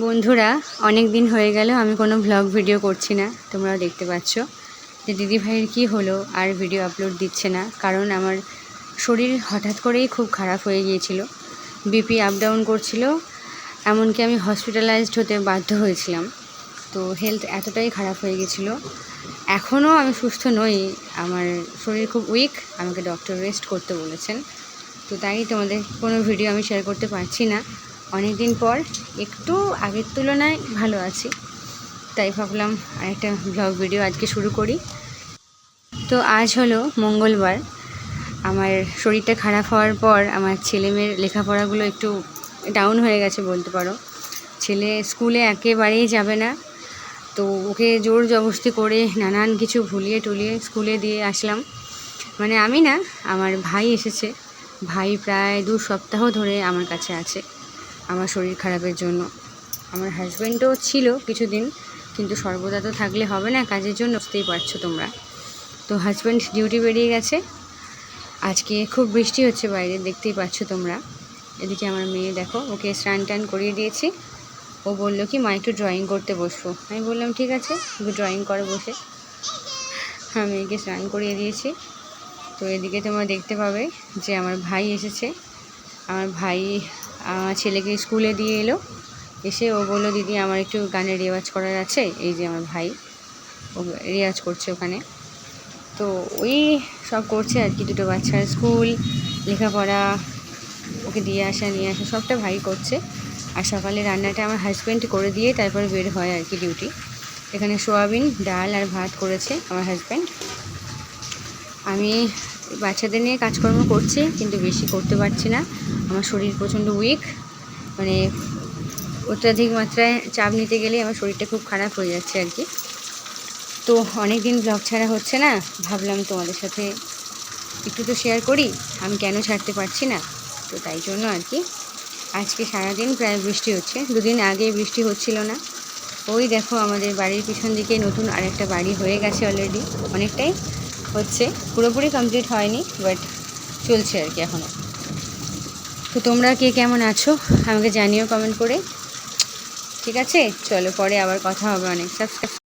বন্ধুরা অনেক দিন হয়ে গেল, আমি কোনো ভ্লগ ভিডিও করছি না, তোমরাও দেখতে পাচ্ছ। যে দিদি ভাইয়ের কী হলো, আর ভিডিও আপলোড দিচ্ছে না, কারণ আমার শরীর হঠাৎ করেই খুব খারাপ হয়ে গিয়েছিল। বিপি আপ ডাউন করছিল, এমনকি আমি হসপিটালাইজড হতে বাধ্য হয়েছিলাম। তো হেলথ এতটাই খারাপ হয়ে গেছিল এখনও আমি সুস্থ নই, আমার শরীর খুব উইক আমাকে ডক্টর রেস্ট করতে বলেছেন। তো তাই তোমাদের কোনো ভিডিও আমি শেয়ার করতে পারছি না। অনেক দিন পর একটু আগের তুলনায় ভালো আছি। তাই ভাবলাম আরেকটা ব্লগ ভিডিও আজকে শুরু করি। তো আজ হলো মঙ্গলবার। আমার শরীরটা খারাপ হওয়ার পর আমার ছেলে মেয়ের লেখাপড়াগুলো একটু ডাউন হয়ে গেছে বলতে পারো। ছেলে স্কুলে একেবারেই যাবে না। তো ওকে জোর জবরদস্তি করে নানান কিছু ভুলিয়ে টুলিয়ে স্কুলে দিয়ে আসলাম। মানে আমি না, আমার ভাই এসেছে। ভাই প্রায় দু সপ্তাহ ধরে আমার কাছে আছে। আমার শরীর খারাপের জন্য। আমার হাজব্যান্ডও ছিল কিছুদিন, কিন্তু সর্বদা তো থাকলে হবে না, কাজের জন্য। বুঝতেই পারছ তোমরা। তো হাজব্যান্ড ডিউটি বেরিয়ে গেছে। আজকে খুব বৃষ্টি হচ্ছে বাইরে, দেখতেই পাচ্ছ তোমরা। এদিকে আমার মেয়ে দেখো, ওকে স্নান টান করিয়ে দিয়েছি। ও বলল কি, মা, একটু ড্রয়িং করতে বসবো আমি বললাম, ঠিক আছে একটু ড্রয়িং করে বসে। আমি মেয়েকে স্নান করিয়ে দিয়েছি। তো এদিকে তোমরা দেখতে পাবে যে আমার ভাই এসেছে। আমার ভাই, আমার ছেলেকে স্কুলে দিয়ে এলো। এসে ও বলল, দিদি, আমার একটু গানের রেওয়াজ করার আছে। এই যে আমার ভাই, ও রেওয়াজ করছে ওখানে। তো ওই সব করছে আর কি, দুটো বাচ্চার স্কুল, লেখাপড়া, ওকে দিয়ে আসা, নিয়ে আসা, সবটা ভাই করছে। আর সকালে রান্নাটা আমার হাজব্যান্ড করে দিয়ে তারপরে বের হয় আর কি ডিউটি এখানে সোয়াবিন, ডাল আর ভাত করেছে আমার হাজব্যান্ড আমি বাচ্চাদের নিয়ে কাজকর্ম করছি, কিন্তু বেশি করতে পারছি না। আমার শরীর প্রচণ্ড উইক মানে অত্যাধিক মাত্রায় চাপ নিতে গেলে আমার শরীরটা খুব খারাপ হয়ে যাচ্ছে আর কি। তো অনেক দিন ব্লগ ছাড়া হচ্ছে না, ভাবলাম তোমাদের সাথে একটু তো শেয়ার করি, আমি কেন ছাড়তে পারছি না? তো তাই জন্য আর কি। আজকে সারাদিন প্রায় বৃষ্টি হচ্ছে, দুদিন আগে বৃষ্টি হচ্ছিল না। ওই দেখো আমাদের বাড়ির পিছন দিকে নতুন আরেকটা বাড়ি হয়ে গেছে অলরেডি অনেকটাই। হচ্ছে। পুরোপুরি কমপ্লিট হয়নি বাট চলছে আর কি এখনও তো তোমরা কে কেমন আছো, আমাকে জানিও কমেন্ট করে। ঠিক আছে? চলো পরে আবার কথা হবে অনেক। সাবস্ক্রাইব